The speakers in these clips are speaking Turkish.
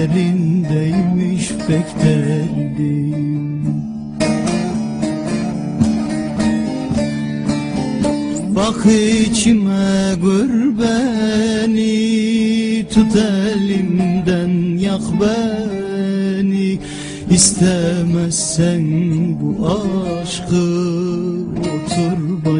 derindeymiş pek derdim Bak içime gör beni Tut elimden yak beni. İstemezsen bu aşkı Otur baştan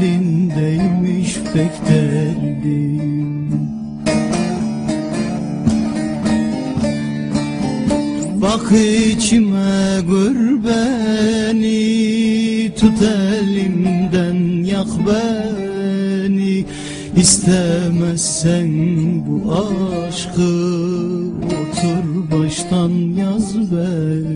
derindeymiş pek derdim. Bak içime gör beni Tut elimden yak beni. İstemezsen bu aşkı Otur baştan yaz beni